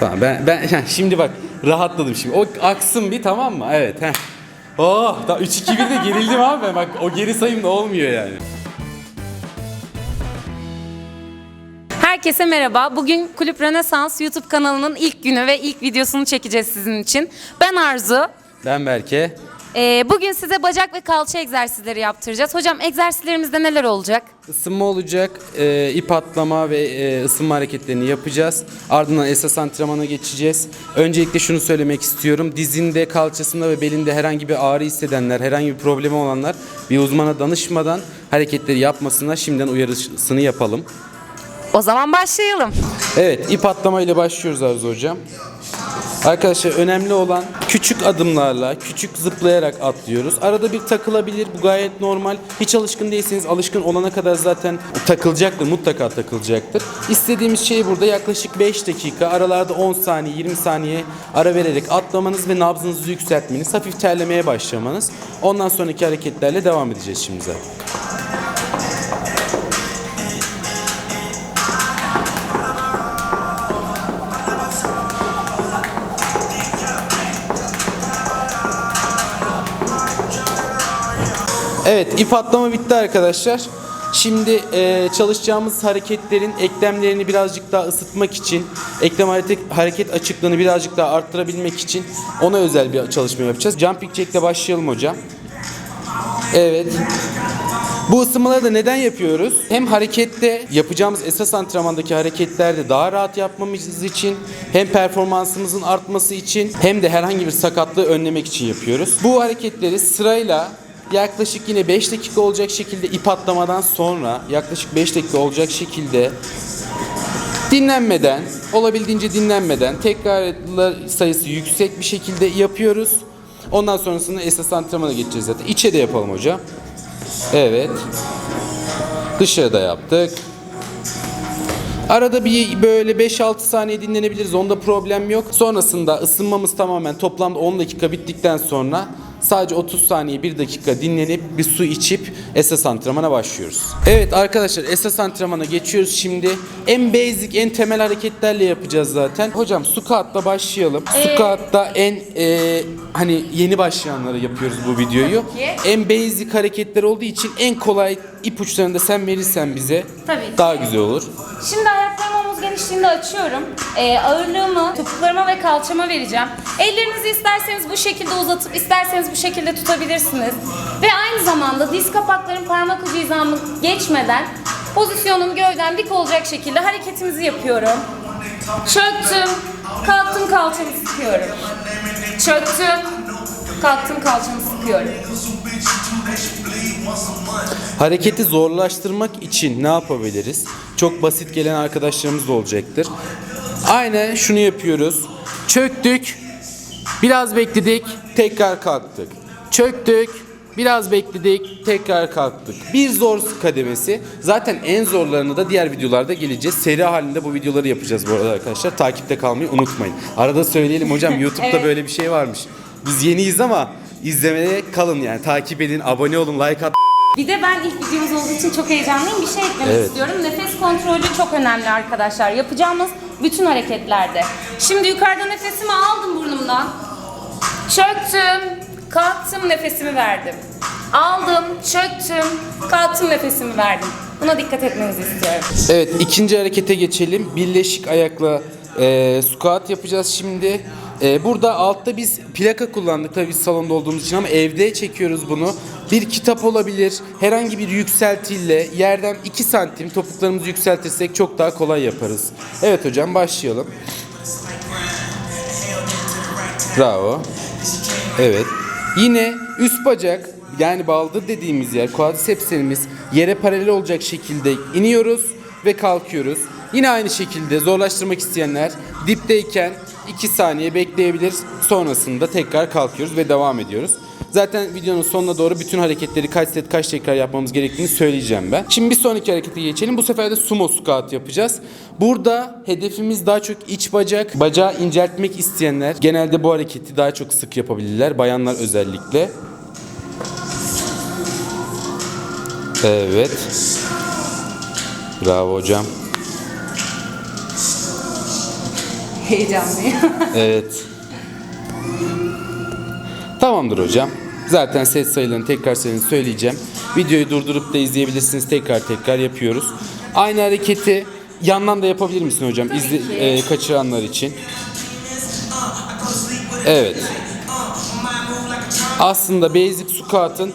Tamam ben ben heh, şimdi bak rahatladım şimdi. O aksın bir tamam mı? Evet. Heh. Oh, da 3 2 1'de gerildim abi. Bak o geri sayım da olmuyor yani. Herkese merhaba. Bugün Kulüp Rönesans YouTube kanalının ilk günü ve ilk videosunu çekeceğiz sizin için. Ben Arzu. Ben Berke. Ee, bugün size bacak ve kalça egzersizleri yaptıracağız. Hocam egzersizlerimizde neler olacak? Isınma olacak, e, ip atlama ve e, ısınma hareketlerini yapacağız. Ardından esas antrenmana geçeceğiz. Öncelikle şunu söylemek istiyorum. Dizinde, kalçasında ve belinde herhangi bir ağrı hissedenler, herhangi bir problemi olanlar bir uzmana danışmadan hareketleri yapmasına şimdiden uyarısını yapalım. O zaman başlayalım. Evet, ip atlama ile başlıyoruz Arzu Hocam. Arkadaşlar önemli olan küçük adımlarla, küçük zıplayarak atlıyoruz. Arada bir takılabilir, bu gayet normal. Hiç alışkın değilseniz alışkın olana kadar zaten takılacaktır, mutlaka takılacaktır. İstediğimiz şey burada yaklaşık 5 dakika, aralarda 10 saniye, 20 saniye ara vererek atlamanız ve nabzınızı yükseltmeniz, hafif terlemeye başlamanız. Ondan sonraki hareketlerle devam edeceğiz şimdi zaten. Evet ip atlama bitti arkadaşlar. Şimdi e, çalışacağımız hareketlerin eklemlerini birazcık daha ısıtmak için, eklem hareket, hareket açıklığını birazcık daha arttırabilmek için ona özel bir çalışma yapacağız. Jumping jack ile başlayalım hocam. Evet. Bu ısınmaları da neden yapıyoruz? Hem harekette yapacağımız esas antrenmandaki hareketlerde daha rahat yapmamız için hem performansımızın artması için hem de herhangi bir sakatlığı önlemek için yapıyoruz. Bu hareketleri sırayla yaklaşık yine 5 dakika olacak şekilde ip atlamadan sonra yaklaşık 5 dakika olacak şekilde dinlenmeden, olabildiğince dinlenmeden tekrarlar sayısı yüksek bir şekilde yapıyoruz. Ondan sonrasında esas antrenmana geçeceğiz zaten. İçe de yapalım hocam. Evet. Dışarıda yaptık. Arada bir böyle 5-6 saniye dinlenebiliriz. Onda problem yok. Sonrasında ısınmamız tamamen toplamda 10 dakika bittikten sonra sadece 30 saniye 1 dakika dinlenip bir su içip esas antrenmana başlıyoruz. Evet arkadaşlar esas antrenmana geçiyoruz şimdi. En basic, en temel hareketlerle yapacağız zaten. Hocam squat'la başlayalım. Squat'ta en e, hani yeni başlayanlara yapıyoruz bu videoyu. En basic hareketler olduğu için en kolay ipuçlarını da sen verirsen bize Tabii ki. daha güzel olur. Şimdi ayaklarımı omuz genişliğinde açıyorum. Ee, ağırlığımı topuklarıma ve kalçama vereceğim. Ellerinizi isterseniz bu şekilde uzatıp isterseniz bu şekilde tutabilirsiniz. Ve aynı zamanda diz kapaklarım parmak ucu hizamı geçmeden pozisyonum gövdem dik olacak şekilde hareketimizi yapıyorum. Çöktüm, kalktım kalçamı sıkıyorum. Çöktüm, kalktım kalçamı sıkıyorum. Hareketi zorlaştırmak için ne yapabiliriz? Çok basit gelen arkadaşlarımız da olacaktır. Aynen şunu yapıyoruz. Çöktük, biraz bekledik, tekrar kalktık. Çöktük, biraz bekledik, tekrar kalktık. Bir zor kademesi. Zaten en zorlarını da diğer videolarda geleceğiz. Seri halinde bu videoları yapacağız bu arada arkadaşlar. Takipte kalmayı unutmayın. Arada söyleyelim hocam YouTube'da Evet. böyle bir şey varmış. Biz yeniyiz ama izlemeye kalın yani. Takip edin, abone olun, like at. Bir de ben ilk videomuz olduğu için çok heyecanlıyım. Bir şey eklemek Evet. istiyorum. Nefes kontrolü çok önemli arkadaşlar. Yapacağımız bütün hareketlerde. Şimdi yukarıda nefesimi aldım burnumdan. Çöktüm, kalktım, nefesimi verdim. Aldım, çöktüm, kalktım, nefesimi verdim. Buna dikkat etmenizi istiyorum. Evet ikinci harekete geçelim. Birleşik ayakla e, squat yapacağız şimdi. E, burada altta biz plaka kullandık tabii biz salonda olduğumuz için ama evde çekiyoruz bunu. Bir kitap olabilir. Herhangi bir yükseltiyle yerden 2 santim topuklarımızı yükseltirsek çok daha kolay yaparız. Evet hocam başlayalım. Bravo. Evet. Yine üst bacak yani baldır dediğimiz yer quadricepslerimiz yere paralel olacak şekilde iniyoruz ve kalkıyoruz. Yine aynı şekilde zorlaştırmak isteyenler dipteyken 2 saniye bekleyebilir. Sonrasında tekrar kalkıyoruz ve devam ediyoruz. Zaten videonun sonuna doğru bütün hareketleri kaç set kaç tekrar yapmamız gerektiğini söyleyeceğim ben. Şimdi bir sonraki harekete geçelim. Bu sefer de sumo squat yapacağız. Burada hedefimiz daha çok iç bacak. Bacağı inceltmek isteyenler genelde bu hareketi daha çok sık yapabilirler. Bayanlar özellikle. Evet. Bravo hocam. Heyecanlıyım. Evet. Tamamdır hocam. Zaten set sayılarını tekrar senin söyleyeceğim. Videoyu durdurup da izleyebilirsiniz. Tekrar tekrar yapıyoruz. Aynı hareketi yandan da yapabilir misin hocam? İzle, ki. e, kaçıranlar için. Evet. Aslında basic squat'ın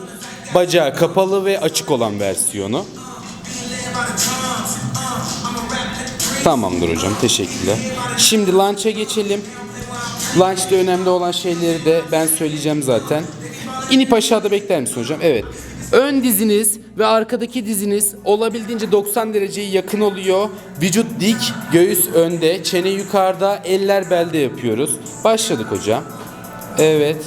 bacağı kapalı ve açık olan versiyonu. Tamamdır hocam. Teşekkürler. Şimdi lunch'a geçelim. Lunch'ta önemli olan şeyleri de ben söyleyeceğim zaten. İnip aşağıda bekler misin hocam? Evet. Ön diziniz ve arkadaki diziniz olabildiğince 90 dereceye yakın oluyor. Vücut dik, göğüs önde, çene yukarıda, eller belde yapıyoruz. Başladık hocam. Evet.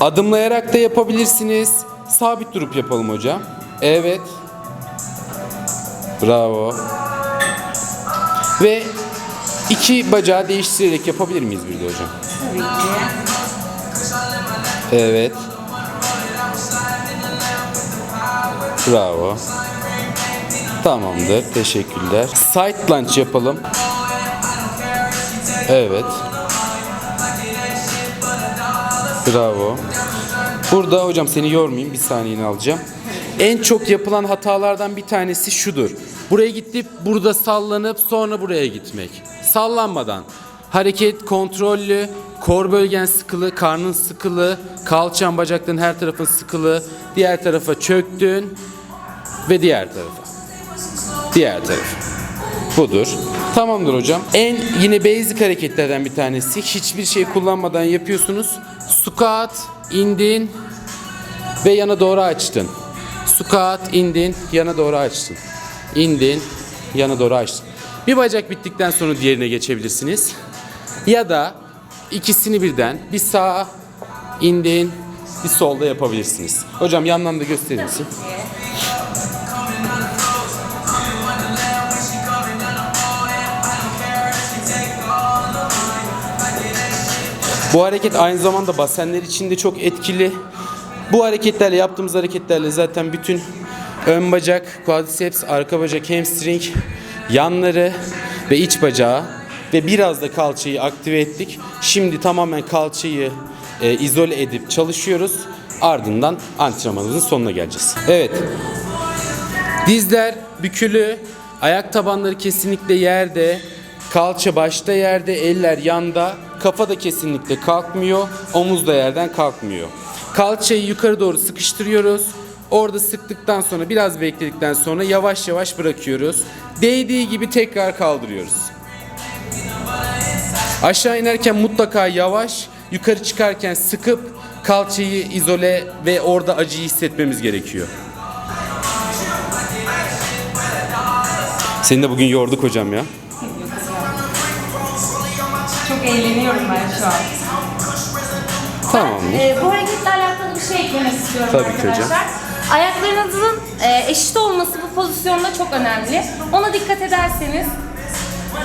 Adımlayarak da yapabilirsiniz. Sabit durup yapalım hocam. Evet. Bravo. Ve iki bacağı değiştirerek yapabilir miyiz bir de hocam? Tabii ki. Evet. Bravo. Tamamdır. Teşekkürler. Side lunge yapalım. Evet. Bravo. Burada hocam seni yormayayım. Bir saniyeni alacağım. En çok yapılan hatalardan bir tanesi şudur. Buraya gidip burada sallanıp sonra buraya gitmek. Sallanmadan. Hareket kontrollü, kor bölgen sıkılı, karnın sıkılı, kalçan bacakların her tarafın sıkılı, diğer tarafa çöktün ve diğer tarafa. Diğer tarafa. Budur. Tamamdır hocam. En yine basic hareketlerden bir tanesi. Hiçbir şey kullanmadan yapıyorsunuz. Squat, indin ve yana doğru açtın. Squat, indin, yana doğru açtın. İndin, yana doğru açtın. Bir bacak bittikten sonra diğerine geçebilirsiniz. Ya da ikisini birden bir sağa indin, bir solda yapabilirsiniz. Hocam yandan da gösterir misin? Bu hareket aynı zamanda basenler için de çok etkili. Bu hareketlerle yaptığımız hareketlerle zaten bütün ön bacak, quadriceps, arka bacak, hamstring, yanları ve iç bacağı ve biraz da kalçayı aktive ettik. Şimdi tamamen kalçayı e, izole edip çalışıyoruz. Ardından antrenmanımızın sonuna geleceğiz. Evet. Dizler bükülü, ayak tabanları kesinlikle yerde, kalça başta yerde, eller yanda, kafa da kesinlikle kalkmıyor, omuz da yerden kalkmıyor. Kalçayı yukarı doğru sıkıştırıyoruz. Orada sıktıktan sonra biraz bekledikten sonra yavaş yavaş bırakıyoruz. Değdiği gibi tekrar kaldırıyoruz. Aşağı inerken mutlaka yavaş, yukarı çıkarken sıkıp kalçayı izole ve orada acıyı hissetmemiz gerekiyor. Seni de bugün yorduk hocam ya. Çok eğleniyorum ben şu an. Tamamdır. Ee, bu hareketle alakalı bir şey eklemek istiyorum Tabii ki arkadaşlar. hocam. Ayaklarınızın e, eşit olması bu pozisyonda çok önemli. Ona dikkat ederseniz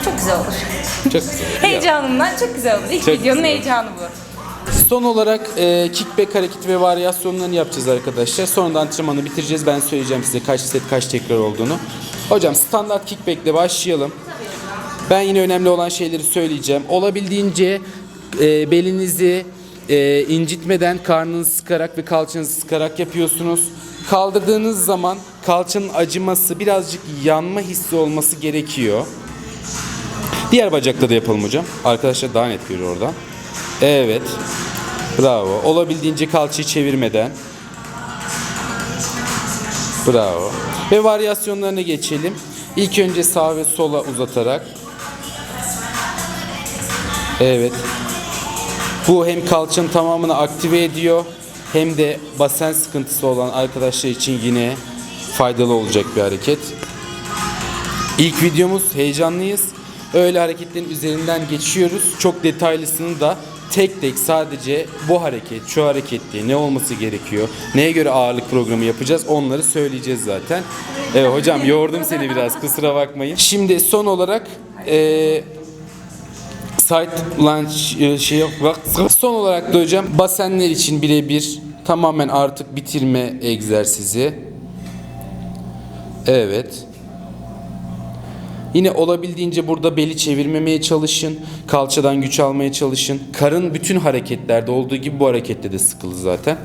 çok güzel olur. Çok güzel. Heyecanımdan çok güzel olur. İlk Çok videonun güzel. heyecanı bu. Son olarak e, kickback hareketi ve varyasyonlarını yapacağız arkadaşlar. Sonra da antrenmanı bitireceğiz. Ben söyleyeceğim size kaç set kaç tekrar olduğunu. Hocam standart kickback ile başlayalım. Ben yine önemli olan şeyleri söyleyeceğim. Olabildiğince e, belinizi e, incitmeden karnınızı sıkarak ve kalçanızı sıkarak yapıyorsunuz. Kaldırdığınız zaman kalçanın acıması, birazcık yanma hissi olması gerekiyor. Diğer bacakta da yapalım hocam. Arkadaşlar daha net görüyor oradan. Evet. Bravo. Olabildiğince kalçayı çevirmeden. Bravo. Ve varyasyonlarına geçelim. İlk önce sağ ve sola uzatarak. Evet. Bu hem kalçanın tamamını aktive ediyor hem de basen sıkıntısı olan arkadaşlar için yine faydalı olacak bir hareket. İlk videomuz heyecanlıyız. Öyle hareketlerin üzerinden geçiyoruz. Çok detaylısını da tek tek sadece bu hareket, şu hareket diye ne olması gerekiyor, neye göre ağırlık programı yapacağız onları söyleyeceğiz zaten. Evet hocam yordum seni biraz kusura bakmayın. Şimdi son olarak eee side lunge e, şey yok. Bak, Son olarak da hocam basenler için birebir tamamen artık bitirme egzersizi. Evet. Yine olabildiğince burada beli çevirmemeye çalışın. Kalçadan güç almaya çalışın. Karın bütün hareketlerde olduğu gibi bu harekette de sıkılı zaten.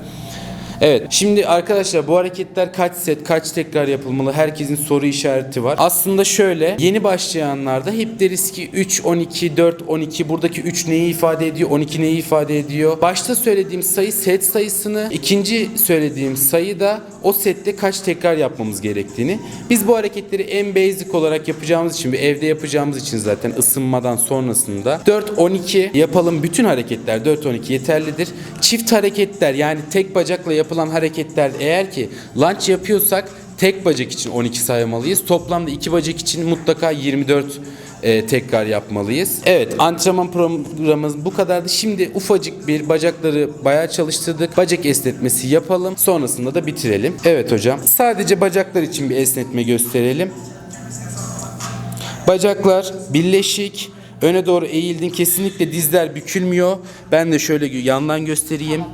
Evet şimdi arkadaşlar bu hareketler kaç set kaç tekrar yapılmalı herkesin soru işareti var. Aslında şöyle yeni başlayanlarda hep deriz ki 3, 12, 4, 12 buradaki 3 neyi ifade ediyor 12 neyi ifade ediyor. Başta söylediğim sayı set sayısını ikinci söylediğim sayı da o sette kaç tekrar yapmamız gerektiğini. Biz bu hareketleri en basic olarak yapacağımız için ve evde yapacağımız için zaten ısınmadan sonrasında 4-12 yapalım bütün hareketler 4-12 yeterlidir. Çift hareketler yani tek bacakla yapılan hareketler eğer ki lunge yapıyorsak tek bacak için 12 saymalıyız. Toplamda iki bacak için mutlaka 24 e, tekrar yapmalıyız. Evet antrenman programımız bu kadardı. Şimdi ufacık bir bacakları bayağı çalıştırdık. Bacak esnetmesi yapalım. Sonrasında da bitirelim. Evet hocam. Sadece bacaklar için bir esnetme gösterelim. Bacaklar birleşik. Öne doğru eğildin. Kesinlikle dizler bükülmüyor. Ben de şöyle yandan göstereyim.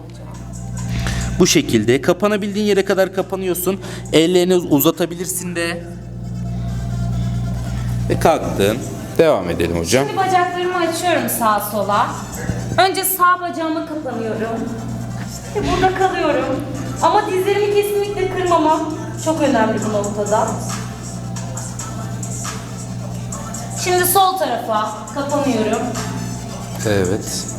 Bu şekilde kapanabildiğin yere kadar kapanıyorsun. Ellerini uzatabilirsin de. Ve kalktın. Devam edelim hocam. Şimdi bacaklarımı açıyorum sağa sola. Önce sağ bacağıma kapanıyorum. Ve burada kalıyorum. Ama dizlerimi kesinlikle kırmamam çok önemli bu noktada. Şimdi sol tarafa kapanıyorum. Evet.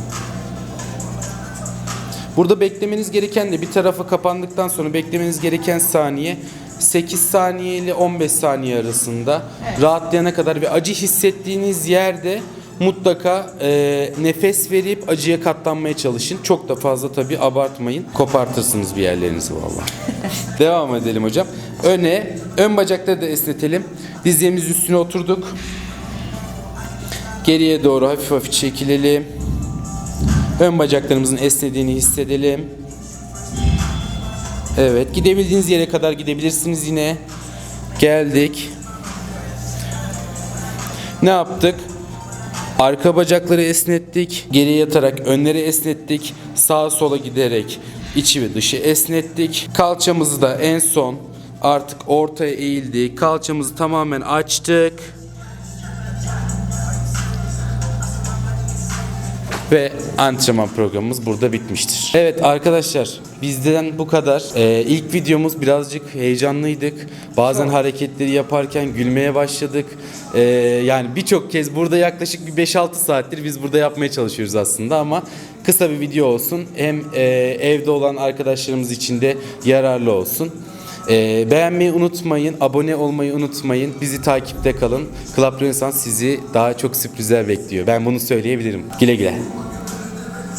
Burada beklemeniz gereken de bir tarafa kapandıktan sonra beklemeniz gereken saniye 8 saniye ile 15 saniye arasında rahatlayana kadar ve acı hissettiğiniz yerde mutlaka e, nefes verip acıya katlanmaya çalışın. Çok da fazla tabi abartmayın. Kopartırsınız bir yerlerinizi vallahi. Devam edelim hocam. Öne, ön bacakları da esnetelim. Dizlerimizin üstüne oturduk. Geriye doğru hafif hafif çekilelim. Ön bacaklarımızın esnediğini hissedelim. Evet, gidebildiğiniz yere kadar gidebilirsiniz yine. Geldik. Ne yaptık? Arka bacakları esnettik. Geriye yatarak önleri esnettik. Sağa sola giderek içi ve dışı esnettik. Kalçamızı da en son artık ortaya eğildik. Kalçamızı tamamen açtık. Ve antrenman programımız burada bitmiştir. Evet arkadaşlar bizden bu kadar. Ee, ilk videomuz birazcık heyecanlıydık. Bazen hareketleri yaparken gülmeye başladık. Ee, yani birçok kez burada yaklaşık bir 5-6 saattir biz burada yapmaya çalışıyoruz aslında ama kısa bir video olsun. Hem e, evde olan arkadaşlarımız için de yararlı olsun. Ee, beğenmeyi unutmayın, abone olmayı unutmayın. Bizi takipte kalın. Club Rönesans sizi daha çok sürprizler bekliyor. Ben bunu söyleyebilirim. Güle güle.